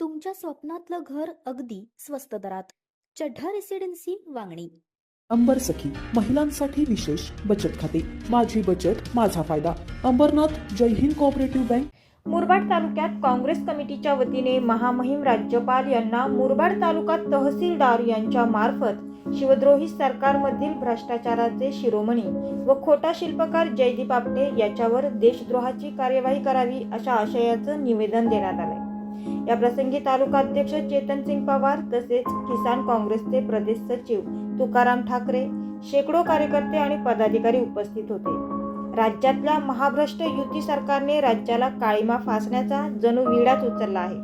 तुमच्या स्वप्नातलं घर अगदी स्वस्त दरात. चढ्ढा रेसिडेन्सी वांगणी. अंबर सखी महिलांसाठी विशेष बचत खाते. माझी बचत माझा फायदा. अंबरनाथ जय हिंद कोऑपरेटिव्ह बँक मुरबाड तालुक्यात काँग्रेस कमिटीच्या वतीने महामहिम राज्यपाल यांना मुरबाड तालुका तहसीलदार यांच्या मार्फत शिवद्रोही सरकारमधील भ्रष्टाचाराचे शिरोमणी व खोटा शिल्पकार जयदीप आपटे याच्यावर देशद्रोहाची कार्यवाही करावी अशा आशयाचं निवेदन देण्यात आलंय. या प्रसंगी तालुका अध्यक्ष चेतन सिंग पवार तसेच किसान काँग्रेसचे प्रदेश सचिव तुकाराम ठाकरे शेकडो कार्यकर्ते आणि पदाधिकारी उपस्थित होते. राज्यातल्या महाभ्रष्ट युती सरकारने राज्याला काळीमा फासण्याचा जणू विडाच उचलला आहे.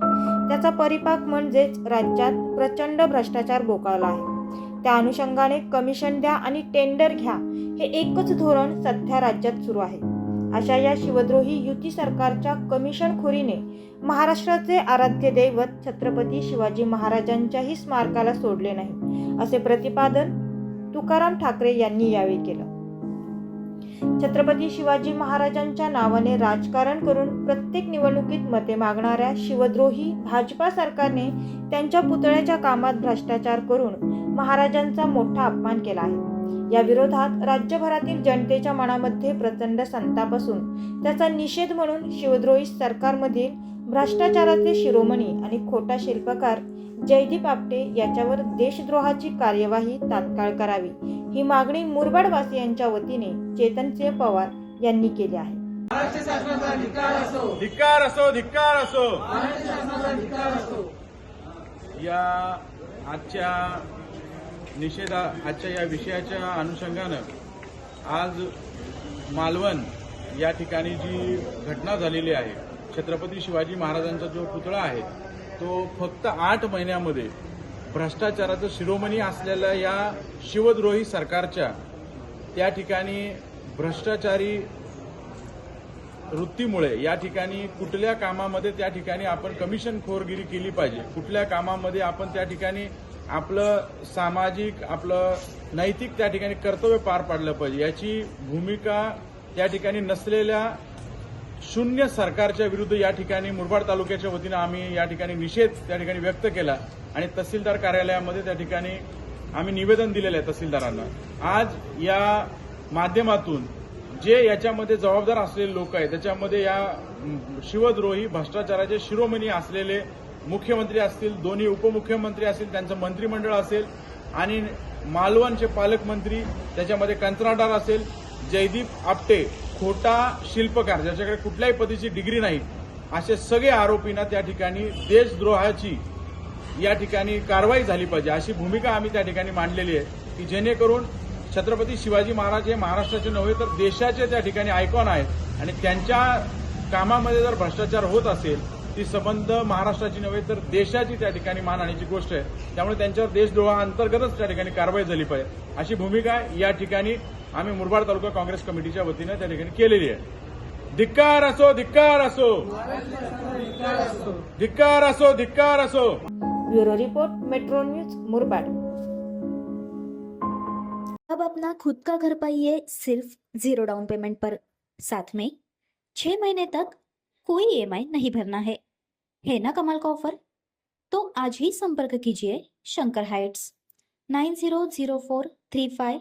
त्याचा परिपाक म्हणजेच राज्यात प्रचंड भ्रष्टाचार बोकावला आहे. त्या अनुषंगाने कमिशन द्या आणि टेंडर घ्या. हे एकच धोरण सध्या राज्यात सुरू आहे. अशा या शिवद्रोही युती सरकारच्या कमिशनखोरीने महाराष्ट्राचे आराध्य दैवत छत्रपती शिवाजी महाराजांच्याही स्मारकाला सोडले नाही असे प्रतिपादन तुकाराम ठाकरे यांनी यावेळी केलं. छत्रपती शिवाजी महाराजांच्या नावाने राजकारण करून प्रत्येक निवडणुकीत मते मागणाऱ्या शिवद्रोही भाजपा सरकारने त्यांच्या पुतळ्याच्या कामात भ्रष्टाचार करून महाराजांचा मोठा अपमान केला आहे. या विरोधात राज्यभरातील जनतेच्या मनामध्ये प्रचंड संताप असून त्याचा निषेध म्हणून शिवद्रोही सरकारमधील भ्रष्टाचाराचे शिरोमणी आणि खोटा शिल्पकार जयदीप आपटे याच्यावर देशद्रोहाची कार्यवाही तात्काळ करावी ही मागणी मुरबाडवासियांच्या वतीने चेतनसिंह पवार यांनी केली आहे. धिक्कार असो. धिक्कार असो. या आजच्या निषेधा आजच्या या विषयाच्या अनुषंगानं आज मालवण या ठिकाणी जी घटना झालेली आहे छत्रपती शिवाजी महाराजांचा जो पुतळा आहे तो फक्त आठ महिन्यामध्ये भ्रष्टाचाराचं शिरोमणी असलेल्या या शिवद्रोही सरकारच्या त्या ठिकाणी भ्रष्टाचारी वृत्तीमुळे या ठिकाणी कुठल्या कामामध्ये त्या ठिकाणी आपण कमिशन खोरगिरी केली पाहिजे? कुठल्या कामामध्ये आपण त्या ठिकाणी आपलं सामाजिक आपलं नैतिक त्या ठिकाणी कर्तव्य पार पाडलं पाहिजे? याची भूमिका त्या ठिकाणी नसलेल्या शून्य सरकारच्या विरुद्ध या ठिकाणी मुरबाड तालुक्याच्या वतीनं आम्ही या ठिकाणी निषेध त्या ठिकाणी व्यक्त केला आणि तहसीलदार कार्यालयामध्ये त्या ठिकाणी आम्ही निवेदन दिलेलं आहे तहसीलदारांना. आज या माध्यमातून जे याच्यामध्ये जबाबदार असलेले लोक आहेत त्याच्यामध्ये या शिवद्रोही भ्रष्टाचाराचे शिरोमणी असलेले मुख्यमंत्री असतील दोन्ही उपमुख्यमंत्री असतील त्यांचं मंत्रिमंडळ असेल आणि मालवणचे पालकमंत्री त्याच्यामध्ये कंत्राटदार असेल जयदीप आपटे खोटा शिल्पकार ज्याच्याकडे कुठल्याही पदीची डिग्री नाही असे सगळे आरोपींना त्या ठिकाणी देशद्रोहाची या ठिकाणी कारवाई झाली पाहिजे. अशी भूमिका आम्ही त्या ठिकाणी मांडलेली आहे की जेणेकरून छत्रपती शिवाजी महाराज हे महाराष्ट्राचे नव्हे तर देशाचे त्या ठिकाणी आयकॉन आहेत. आणि त्यांच्या कामामध्ये जर भ्रष्टाचार होत असेल ती संबंध महाराष्ट्राची नव्हे तर देशाची त्या ठिकाणी मानहानीची गोष्ट आहे. त्यामुळे त्यांच्यावर देशद्रोहा अंतर्गतच त्या ठिकाणी कारवाई झाली पाहिजे. अशी भूमिका या ठिकाणी आम्ही मुरबाड तालुका काँग्रेस कमिटीच्या वतीनं त्या ठिकाणी केलेली आहे. धिक्कार असो धिक्कार असो. धिक्कार असो धिक्कार असो. Bureau report Metro News Murbad. अब अपना खुद का घर पाइए सिर्फ जीरो डाउन पेमेंट पर। साथ में छह महीने तक कोई ईएमआई नहीं भरना है। है ना कमाल का ऑफर तो आज ही संपर्क कीजिए Shankar Heights. Nine zero zero four three five